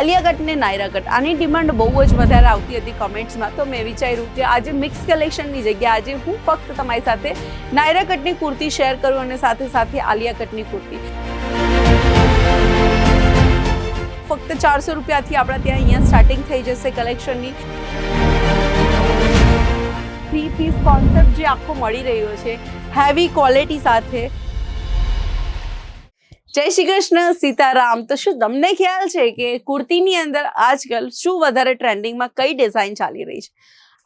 Alia cut ને Naira cut આની demand બહુ જ વધારે આવતી હતી કમેન્ટ્સમાં. તો મેં વિચાર્યું કે આજે મિક્સ કલેક્શનની જગ્યાએ આજે હું ફક્ત તમારી સાથે નાયરા કટની કુર્તી શેર કરું અને સાથે સાથે આલિયા કટની કુર્તી. ફક્ત ચારસો રૂપિયાથી આપણા ત્યાં અહીંયા સ્ટાર્ટિંગ થઈ જશે કલેક્શનની થ્રી પીસ કોન્સેપ્ટ જે આખો મળી રહ્યો છે. હેવી ક્વોલિટી સાથે. જય શ્રી કૃષ્ણ, સીતારામ. તો શું તમને ખ્યાલ છે કે કુર્તીની અંદર આજકાલ શું વધારે ટ્રેન્ડિંગમાં કઈ ડિઝાઇન ચાલી રહી છે?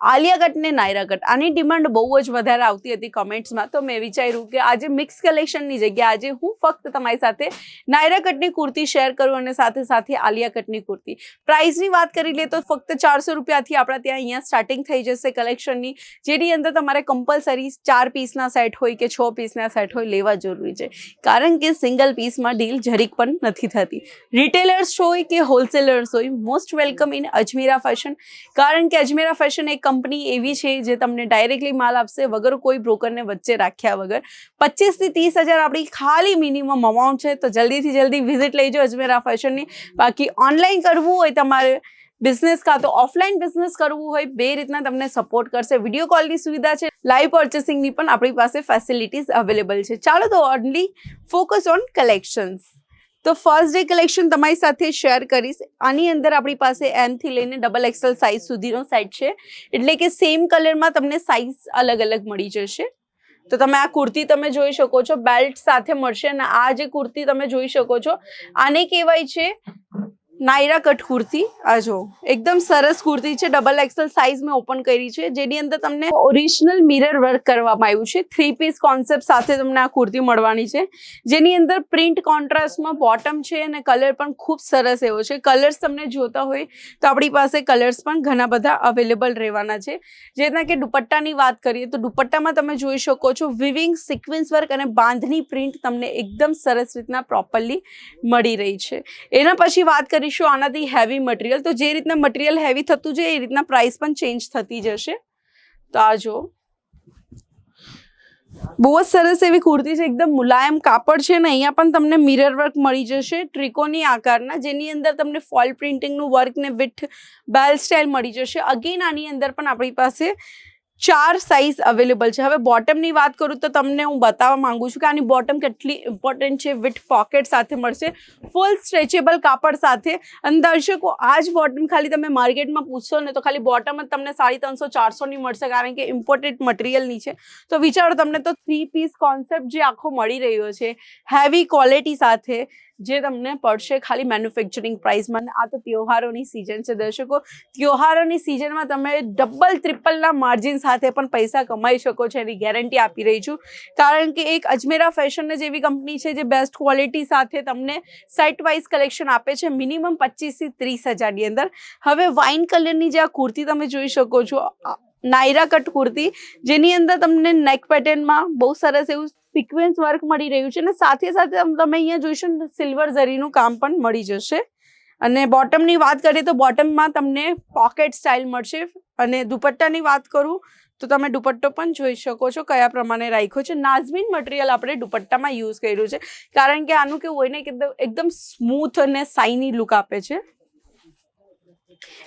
આલિયા કટ ને નાયરા કટ આની ડિમાન્ડ બહુ જ વધારે આવતી હતી કમેન્ટ્સમાં. તો મેં વિચાર્યું કે આજે મિક્સ કલેક્શનની જગ્યાએ આજે હું ફક્ત તમારી સાથે નાયરા કટની કુર્તી શેર કરું અને સાથે સાથે આલિયા કટની કુર્તી પ્રાઇસની વાત કરી લે તો ફક્ત ચારસો રૂપિયાથી આપણા ત્યાં અહીંયા સ્ટાર્ટિંગ થઈ જશે કલેક્શનની જેની અંદર તમારે કમ્પલસરી ચાર પીસના સેટ હોય કે છ પીસના સેટ હોય લેવા જરૂરી છે. કારણ કે સિંગલ પીસમાં ડીલ જરીક પણ નથી થતી. રિટેલર્સ હોય કે હોલસેલર્સ હોય most welcome in Ajmera fashion કારણ કે અજમેરા ફેશન એક કંપની એવી છે જે તમને ડાયરેક્ટલી માલ આપશે વગર કોઈ બ્રોકરને વચ્ચે રાખ્યા વગર. પચીસથી ત્રીસ હજાર આપણી ખાલી મિનિમમ અમાઉન્ટ છે. તો જલ્દીથી જલ્દી વિઝિટ લેજો અજમેરા ફેશનની. બાકી ઓનલાઈન કરવું હોય તમારે બિઝનેસ કાં તો ઓફલાઈન બિઝનેસ કરવું હોય, બે રીતના તમને સપોર્ટ કરશે. વીડિયો કોલની સુવિધા છે. લાઈવ પર્ચેસિંગની પણ આપણી પાસે ફેસિલિટીઝ અવેલેબલ છે. ચાલો તો ઓનલી ફોકસ ઓન કલેક્શન્સ તો ફર્સ્ટ ડે કલેક્શન તમારી સાથે શેર કરીશ. આની અંદર આપણી પાસે એમથી લઈને ડબલ એક્સેલ સાઇઝ સુધીનો સેટ છે. એટલે કે સેમ કલરમાં તમને સાઇઝ અલગ અલગ મળી જશે. તો તમે આ કુર્તી તમે જોઈ શકો છો. બેલ્ટ સાથે મળશે અને આ જે કુર્તી તમે જોઈ શકો છો, આને કહેવાય છે નાયરા કટ કુર્તી. આ જો, એકદમ સરસ કુર્તી છે. ડબલ એક્સેલ સાઇઝ મેં ઓપન કરી છે. જેની અંદર તમને ઓરિજિનલ મિરર વર્ક કરવામાં આવ્યું છે. થ્રી પીસ કોન્સેપ્ટ સાથે તમને આ કુર્તી મળવાની છે. જેની અંદર પ્રિન્ટ કોન્ટ્રાસ્ટમાં બોટમ છે અને કલર પણ ખૂબ સરસ એવો છે. કલર્સ તમને જોતા હોય તો આપણી પાસે કલર્સ પણ ઘણા બધા અવેલેબલ રહેવાના છે. જે રીતના કે દુપટ્ટાની વાત કરીએ તો દુપટ્ટામાં તમે જોઈ શકો છો વિવિંગ સિક્વન્સ વર્ક અને બાંધની પ્રિન્ટ તમને એકદમ સરસ રીતના પ્રોપરલી મળી રહી છે. એના પછી વાત કરીશું આનાથી હેવી મટીરિયલ તો જે રીતના મટીરિયલ હેવી થતું જાય, એ રીતના પ્રાઇસ પણ ચેન્જ થતી જશે. તો આ જો. બહુ જ સરસ એવી કુર્તી છે, એકદમ મુલાયમ કાપડ છે ને, અહીંયા પણ તમને મિરર વર્ક મળી જશે ટ્રિકોની આકારના, જેની અંદર તમને ફોલ પ્રિન્ટિંગનું વર્ક ને વિથ બેલ સ્ટાઇલ મળી જશે. અગેન આની અંદર પણ આપણી પાસે ચાર સાઇઝ અવેલેબલ છે. હવે બોટમની વાત કરું તો તમને હું બતાવવા માંગુ છું કે આની બોટમ કેટલી ઇમ્પોર્ટન્ટ છે વિથ પોકેટ સાથે મળશે ફૂલ સ્ટ્રેચેબલ કાપડ સાથે. અને દર્શકો આ જ બોટમ ખાલી તમે માર્કેટમાં પૂછશો ને તો ખાલી બોટમ જ તમને સાડી ત્રણસો ચારસોની મળશે કારણ કે ઇમ્પોર્ટેડ મટીરિયલની છે. તો વિચારો, તમને તો થ્રી પીસ કોન્સેપ્ટ જે આખો મળી રહ્યો છે હેવી ક્વોલિટી સાથે જે તમને પડશે ખાલી મેન્યુફેક્ચરિંગ પ્રાઇસમાં આ તો તહેવારોની સિઝન છે, દર્શકો. તહેવારોની સિઝનમાં તમે ડબલ ટ્રિપલના માર્જિન સાથે પણ પૈસા કમાઈ શકો છો, એની ગેરંટી આપી રહી છું. કારણ કે એક અજમેરા ફેશન જેવી કંપની છે, જે બેસ્ટ ક્વોલિટી સાથે તમને સેટ વાઇઝ કલેક્શન આપે છે મિનિમમ પચીસથી ત્રીસ હજારની અંદર. હવે વાઇન કલરની જે આ કુર્તી તમે જોઈ શકો છો નાયરા કટ કુર્તી જેની અંદર તમને નેક પેટર્નમાં બહુ સરસ એવું સિક્વન્સ વર્ક મળી રહ્યું છે અને સાથે સાથે તમે અહીંયા જોઈશો ને સિલ્વર ઝરીનું કામ પણ મળી જશે. અને બોટમની વાત કરીએ તો બોટમમાં તમને પોકેટ સ્ટાઇલ મળશે. અને દુપટ્ટાની વાત કરું, તો તમે દુપટ્ટો પણ જોઈ શકો છો કયા પ્રમાણે રાખ્યો છે. નાઝમીન મટીરિયલ આપણે દુપટ્ટામાં યુઝ કર્યું છે. કારણ કે આનું કેવું હોય ને એકદમ- એકદમ સ્મૂથ અને સાઇની લુક આપે છે.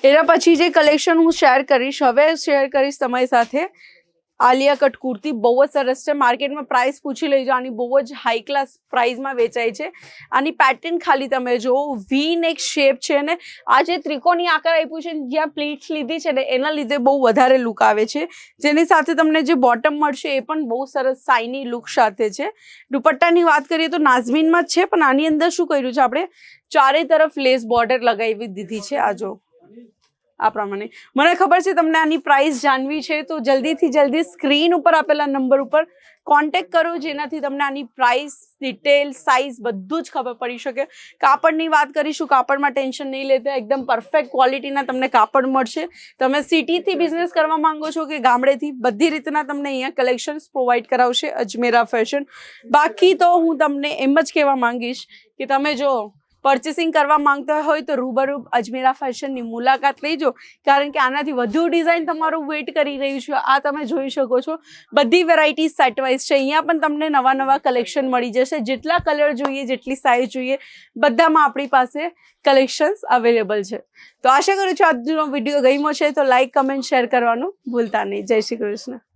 એના પછી જે કલેક્શન હું શેર કરીશ, હવે શેર કરીશ તમારી સાથે. આલિયા કટ કુર્તી, બહુ જ સરસ છે. માર્કેટમાં પ્રાઇસ પૂછી લેજો આની બહુ જ હાઈ ક્લાસ પ્રાઇસમાં વેચાય છે. આની પેટર્ન ખાલી તમે જુઓ વી નેક શેપ છે ને, આ જે ત્રિકોણી આકાર આપ્યું છે જ્યાં પ્લીટ્સ લીધી છે ને, એના લીધે બહુ વધારે લુક આવે છે. જેની સાથે તમને જે બોટમ મળશે, એ પણ બહુ સરસ સાઇની લુક સાથે છે. દુપટ્ટાની વાત કરીએ તો નાઝમીનમાં જ છે, પણ આની અંદર શું કર્યું છે આપણે? ચારે તરફ લેસ બોર્ડર લગાવી દીધી છે. આ જો. આ પ્રમાણે. મને ખબર છે તમને આની પ્રાઇસ જાણવી છે, તો જલ્દીથી જલ્દી સ્ક્રીન ઉપર આપેલા નંબર ઉપર કોન્ટેક્ટ કરો, જેનાથી તમને આની પ્રાઇસ ડિટેલ સાઇઝ બધું જ ખબર પડી શકે. કાપડની વાત કરીશું, કાપડમાં ટેન્શન નહીં લેતા, એકદમ પરફેક્ટ ક્વોલિટીના તમને કાપડ મળશે. તમે સિટીથી બિઝનેસ કરવા માંગો છો કે ગામડેથી, બધી રીતના તમને અહીંયા કલેક્શન્સ પ્રોવાઈડ કરાવશે, અજમેરા ફેશન બાકી તો હું તમને એમ જ કહેવા માંગીશ કે તમે જો પરચેસિંગ કરવા માંગતા હોય તો રૂબરૂ અજમેરા ફેશનની મુલાકાત લેજો. કારણ કે આનાથી વધુ ડિઝાઇન તમારું વેઇટ કરી રહ્યું છે. આ તમે જોઈ શકો છો. બધી વેરાયટી સેટવાઇઝ છે. અહીંયા પણ તમને નવા નવા કલેક્શન મળી જશે. જેટલા કલર જોઈએ, જેટલી સાઇઝ જોઈએ, બધામાં આપણી પાસે કલેક્શન્સ અવેલેબલ છે. તો આશા કરું છું આજનો વીડિયો ગમ્યો છે. તો લાઇક કમેન્ટ શેર કરવાનું ભૂલતા નહીં. જય શ્રી કૃષ્ણ.